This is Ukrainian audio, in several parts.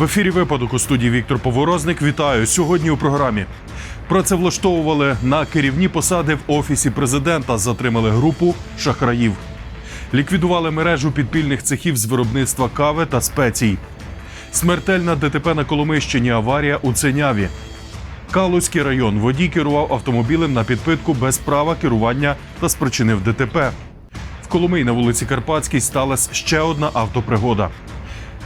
В ефірі випадок у студії Віктор Поворозник. Вітаю сьогодні у програмі. Працевлаштовували на керівні посади в офісі президента. Затримали групу шахраїв. Ліквідували мережу підпільних цехів з виробництва кави та спецій. Смертельна ДТП на Коломищині. Аварія у Ценяві. Калузький район. Водій керував автомобілем на підпитку без права керування та спричинив ДТП. В Коломиї на вулиці Карпатській сталася ще одна автопригода.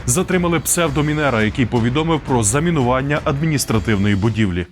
Затримали псевдомінера, який повідомив про замінування адміністративної будівлі.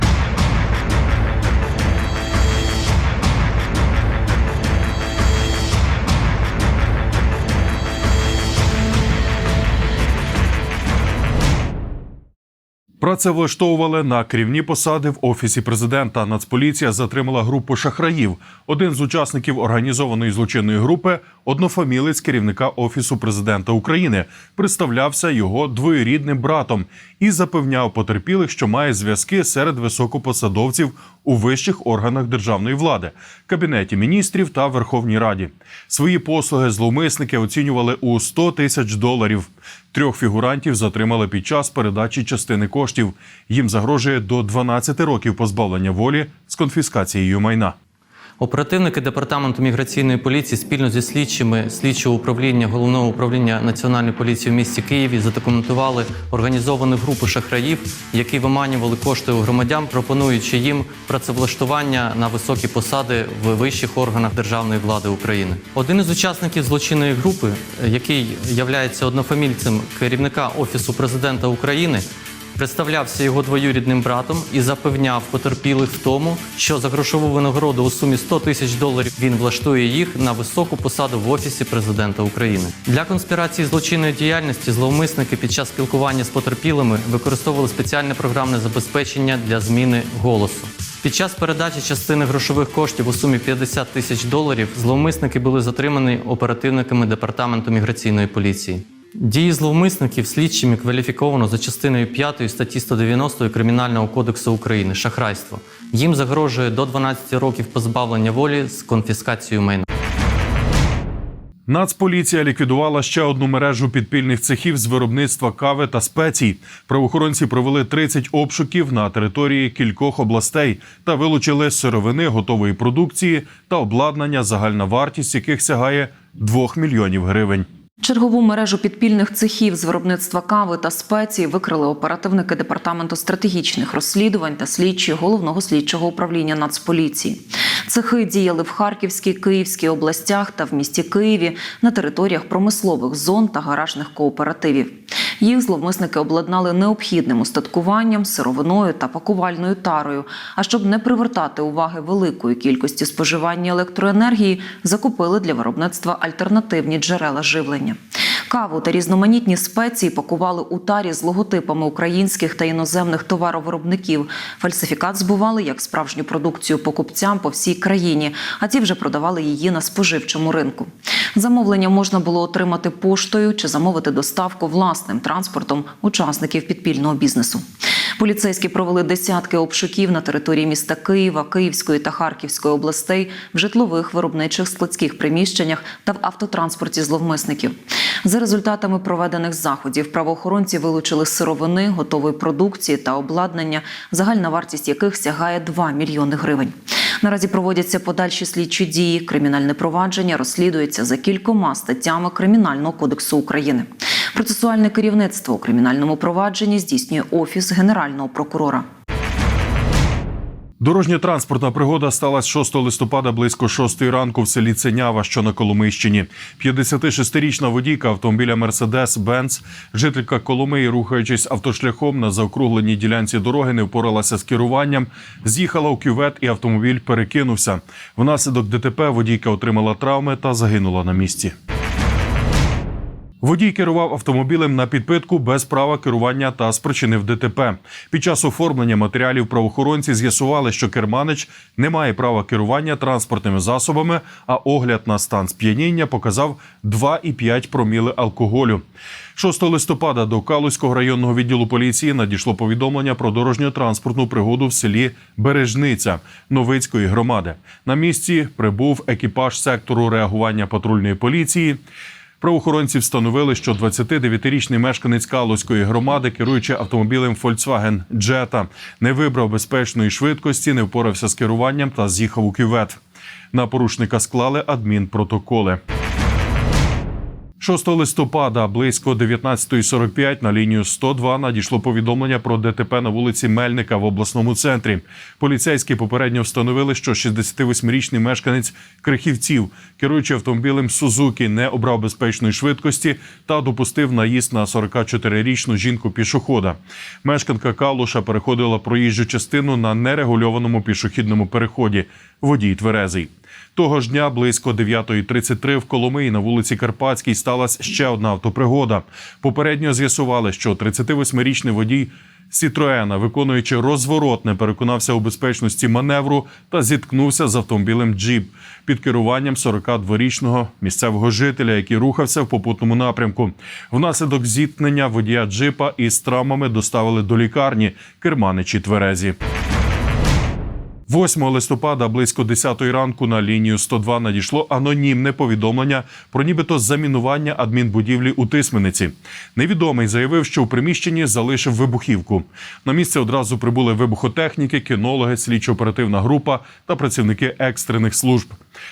Працевлаштовували на керівні посади в офісі президента. Нацполіція затримала групу шахраїв. Один з учасників організованої злочинної групи однофамілець керівника офісу президента України, представлявся його двоюрідним братом і запевняв потерпілих, що має зв'язки серед високопосадовців у вищих органах державної влади, кабінеті міністрів та Верховній Раді. Свої послуги зловмисники оцінювали у 100 тисяч доларів. Трьох фігурантів затримали під час передачі частини коштів. Їм загрожує до 12 років позбавлення волі з конфіскацією майна. Оперативники департаменту міграційної поліції спільно зі слідчими слідчого управління головного управління національної поліції в місті Києві задокументували організовану групу шахраїв, які виманювали кошти у громадян, пропонуючи їм працевлаштування на високі посади в вищих органах державної влади України. Один із учасників злочинної групи, який являється однофамільцем керівника офісу президента України. Представлявся його двоюрідним братом і запевняв потерпілих в тому, що за грошову винагороду у сумі 100 тисяч доларів він влаштує їх на високу посаду в офісі президента України. Для конспірації злочинної діяльності зловмисники під час спілкування з потерпілими використовували спеціальне програмне забезпечення для зміни голосу. Під час передачі частини грошових коштів у сумі 50 тисяч доларів зловмисники були затримані оперативниками департаменту міграційної поліції. Дії зловмисників слідчими кваліфіковано за частиною 5 статті 190 Кримінального кодексу України шахрайство. Їм загрожує до 12 років позбавлення волі з конфіскацією майна. Нацполіція ліквідувала ще одну мережу підпільних цехів з виробництва кави та спецій. Правоохоронці провели 30 обшуків на території кількох областей та вилучили сировини готової продукції та обладнання, загальна вартість яких сягає 2 мільйонів гривень. Чергову мережу підпільних цехів з виробництва кави та спецій викрили оперативники департаменту стратегічних розслідувань та слідчі головного слідчого управління Нацполіції. Цехи діяли в Харківській, Київській областях та в місті Києві на територіях промислових зон та гаражних кооперативів. Їх зловмисники обладнали необхідним устаткуванням, сировиною та пакувальною тарою. А щоб не привертати уваги великої кількості споживання електроенергії, закупили для виробництва альтернативні джерела живлення. Каву та різноманітні спеції пакували у тарі з логотипами українських та іноземних товаровиробників. Фальсифікат збували як справжню продукцію покупцям по всій країні, а ті вже продавали її на споживчому ринку. Замовлення можна було отримати поштою чи замовити доставку власним транспортом учасників підпільного бізнесу. Поліцейські провели десятки обшуків на території міста Києва, Київської та Харківської областей в житлових виробничих складських приміщеннях та в автотранспорті зловмисників. За результатами проведених заходів правоохоронці вилучили сировини, готової продукції та обладнання, загальна вартість яких сягає 2 мільйони гривень. Наразі проводяться подальші слідчі дії. Кримінальне провадження розслідується за кількома статтями Кримінального кодексу України. Процесуальне керівництво у кримінальному провадженні здійснює офіс генерального прокурора. Дорожньо-транспортна пригода сталася 6 листопада близько 6 ранку в селі Ценява, що на Коломийщині. 56-річна водійка автомобіля Мерседес-Бенц, жителька Коломиї, рухаючись автошляхом на заокругленій ділянці дороги, не впоралася з керуванням, з'їхала у кювет і автомобіль перекинувся. Внаслідок ДТП водійка отримала травми та загинула на місці. Водій керував автомобілем на підпитку без права керування та спричинив ДТП. Під час оформлення матеріалів правоохоронці з'ясували, що керманич не має права керування транспортними засобами, а огляд на стан сп'яніння показав 2,5 проміли алкоголю. 6 листопада до Калузького районного відділу поліції надійшло повідомлення про дорожньо-транспортну пригоду в селі Бережниця Новицької громади. На місці прибув екіпаж сектору реагування патрульної поліції. Правоохоронці встановили, що 29-річний мешканець Калузької громади, керуючи автомобілем Volkswagen Jetta, не вибрав безпечної швидкості, не впорався з керуванням та з'їхав у кювет. На порушника склали адмінпротоколи. 6 листопада близько 19.45 на лінію 102 надійшло повідомлення про ДТП на вулиці Мельника в обласному центрі. Поліцейські попередньо встановили, що 68-річний мешканець Крихівців, керуючи автомобілем Сузуки, не обрав безпечної швидкості та допустив наїзд на 44-річну жінку пішохода. Мешканка Калуша переходила проїжджу частину на нерегульованому пішохідному переході. Водій тверезий. Того ж дня близько 9.33 в Коломиї на вулиці Карпатській сталася ще одна автопригода. Попередньо з'ясували, що 38-річний водій Сітроена, виконуючи розворот, не переконався у безпечності маневру та зіткнувся з автомобілем Джіп під керуванням 42-річного місцевого жителя, який рухався в попутному напрямку. Внаслідок зіткнення водія джипа із травмами доставили до лікарні керманичі тверезі. 8 листопада близько 10 ранку на лінію 102 надійшло анонімне повідомлення про нібито замінування адмінбудівлі у Тисмениці. Невідомий заявив, що у приміщенні залишив вибухівку. На місце одразу прибули вибухотехніки, кінологи, слідчо-оперативна група та працівники екстрених служб.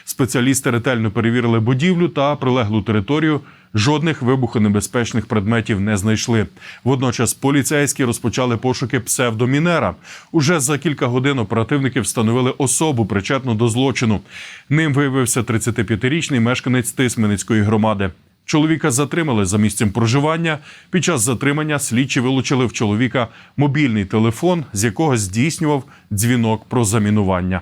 Спеціалісти ретельно перевірили будівлю та прилеглу територію. Жодних вибухонебезпечних предметів не знайшли. Водночас поліцейські розпочали пошуки псевдомінера. Уже за кілька годин оперативники встановили особу, причетну до злочину. Ним виявився 35-річний мешканець Тисменицької громади. Чоловіка затримали за місцем проживання. Під час затримання слідчі вилучили в чоловіка мобільний телефон, з якого здійснював дзвінок про замінування.